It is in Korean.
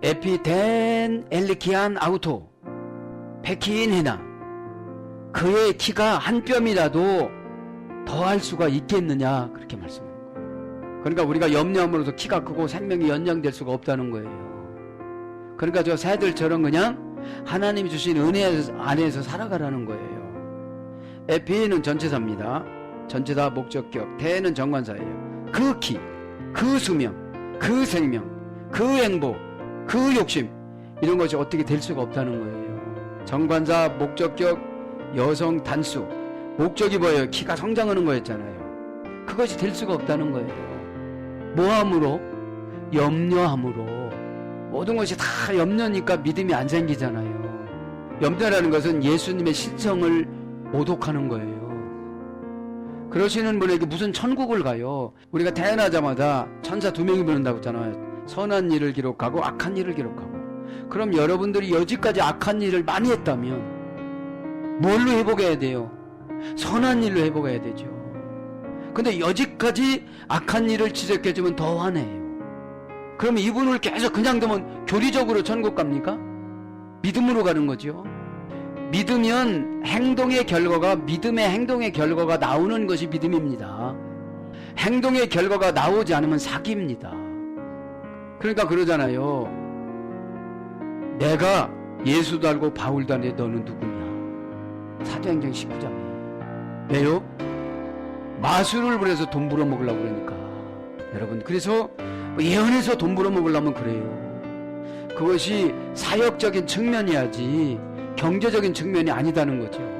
에피덴 엘리키안 아우토 백희인 해나 그의 키가 한 뼘이라도 더할 수가 있겠느냐 그렇게 거예요. 그러니까 우리가 염려함으로써 키가 크고 생명이 연장될 수가 없다는 거예요. 그러니까 저 새들처럼 그냥 하나님이 주신 은혜 안에서 살아가라는 거예요. 에피는 전체사입니다. 전체사 목적격, 대는 정관사예요. 그 키, 그 수명, 그 생명, 그 행복, 그 욕심 이런 것이 어떻게 될 수가 없다는 거예요. 정관사 목적격 여성 단수 목적이 뭐예요? 키가 성장하는 거였잖아요. 그것이 될 수가 없다는 거예요. 뭐함으로? 염려함으로 모든 것이 다 염려니까 믿음이 안 생기잖아요. 염려라는 것은 예수님의 신성을 모독하는 거예요. 그러시는 분에게 무슨 천국을 가요? 우리가 태어나자마자 천사 두 명이 부른다고 했잖아요. 선한 일을 기록하고 악한 일을 기록하고. 그럼 여러분들이 여지까지 악한 일을 많이 했다면 뭘로 회복해야 돼요? 선한 일로 회복해야 되죠. 근데 여지까지 악한 일을 지적해주면 더 화내요. 그럼 이분을 계속 그냥 두면 교리적으로 천국 갑니까? 믿음으로 가는 거죠. 믿으면 행동의 결과가 믿음의 행동의 결과가 나오는 것이 믿음입니다. 행동의 결과가 나오지 않으면 사기입니다. 그러니까 그러잖아요. 내가 예수도 알고 바울도 아는데 너는 누구냐? 사도행전 19장에. 왜요? 마술을 부려서 돈 벌어 먹으려고 그러니까. 여러분, 그래서 예언해서 돈 벌어 먹으려면 그래요. 그것이 사역적인 측면이야지 경제적인 측면이 아니다는 거죠.